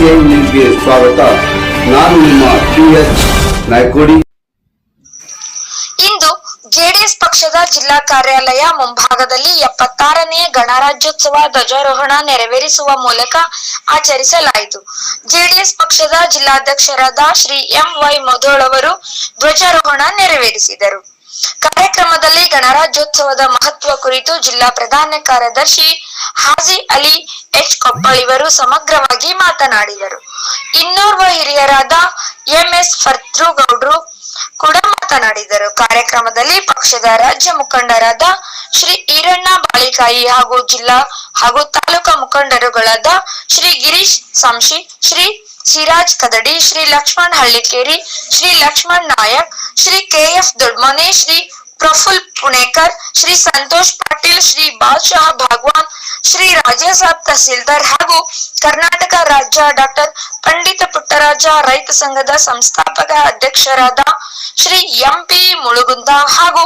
ಸ್ವಾಗತ. ನಾನು ನಿಮ್ಮ ಪಿ ಎಸ್ ನಾಯ್ಕೋಡಿ. ಇಂದು ಜೆಡಿಎಸ್ ಪಕ್ಷದ ಜಿಲ್ಲಾ ಕಾರ್ಯಾಲಯ ಮುಂಭಾಗದಲ್ಲಿ ಎಪ್ಪತ್ತಾರನೇ ಗಣರಾಜ್ಯೋತ್ಸವ ಧ್ವಜಾರೋಹಣ ನೆರವೇರಿಸುವ ಮೂಲಕ ಆಚರಿಸಲಾಯಿತು. ಜೆಡಿಎಸ್ ಪಕ್ಷದ ಜಿಲ್ಲಾಧ್ಯಕ್ಷರಾದ ಶ್ರೀ ಎಂ ವೈ ಮೊದೋಳ್ ಅವರು ಧ್ವಜಾರೋಹಣ ನೆರವೇರಿಸಿದರು. ಕಾರ್ಯಕ್ರಮದಲ್ಲಿ ಗಣರಾಜ್ಯೋತ್ಸವದ ಮಹತ್ವ ಕುರಿತು ಜಿಲ್ಲಾ ಪ್ರಧಾನ ಕಾರ್ಯದರ್ಶಿ ಹಾಜಿ ಅಲಿ ಎಚ್ ಕೊಪ್ಪಳಿವರು ಸಮಗ್ರವಾಗಿ ಮಾತನಾಡಿದರು. ಇನ್ನೋರ್ವ ಹಿರಿಯರಾದ ಎಂಎಸ್ ಫರ್ತೃಗೌಡ್ರು ಕೂಡ ಮಾತನಾಡಿದರು. ಕಾರ್ಯಕ್ರಮದಲ್ಲಿ ಪಕ್ಷದ ರಾಜ್ಯ ಮುಖಂಡರಾದ ಶ್ರೀ ಈರಣ್ಣ ಬಾಳಿಕಾಯಿ ಹಾಗೂ ಜಿಲ್ಲಾ ಹಾಗೂ ತಾಲೂಕಾ ಮುಖಂಡರುಗಳಾದ ಶ್ರೀ ಗಿರೀಶ್ ಸಂಶಿ, ಶ್ರೀ ಸಿರಾಜ್ ಕದಡಿ, ಶ್ರೀ ಲಕ್ಷ್ಮಣ್ ಹಳ್ಳಿಕೇರಿ, ಶ್ರೀ ಲಕ್ಷ್ಮಣ್ ನಾಯಕ್, ಶ್ರೀ ಕೆಎಫ್ ದೊಡ್ಮನೆ, ಶ್ರೀ ಪ್ರಫುಲ್ ಪುಣೇಕರ್, ಶ್ರೀ ಸಂತೋಷ್ ಪಾಟೀಲ್ ಶ್ರೀ ಬಾದ್ಶಾಹ ಭಗವಾನ್, ಶ್ರೀ ರಾಜೇಸಾಬ್ ತಹಸೀಲ್ದಾರ್ ಹಾಗೂ ಕರ್ನಾಟಕ ರಾಜ್ಯ ಡಾಕ್ಟರ್ ಪಂಡಿತ ಪುಟ್ಟರಾಜ ರೈತ ಸಂಘದ ಸಂಸ್ಥಾಪಕ ಅಧ್ಯಕ್ಷರಾದ ಶ್ರೀ ಎಂಪಿ ಮುಳುಗುಂದ ಹಾಗೂ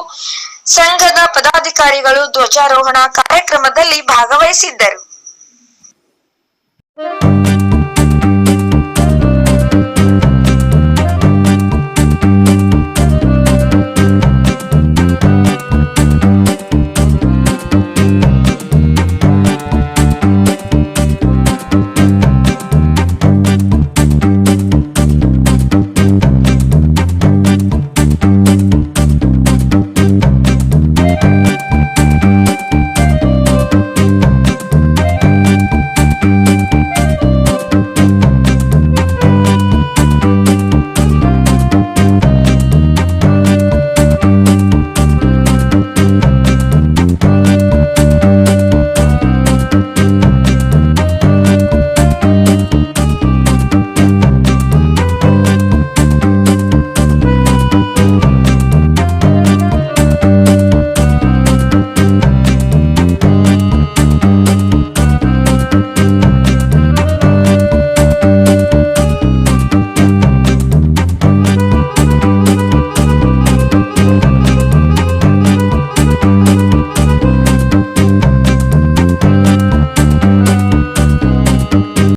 ಸಂಘದ ಪದಾಧಿಕಾರಿಗಳು ಧ್ವಜಾರೋಹಣ ಕಾರ್ಯಕ್ರಮದಲ್ಲಿ ಭಾಗವಹಿಸಿದ್ದರು.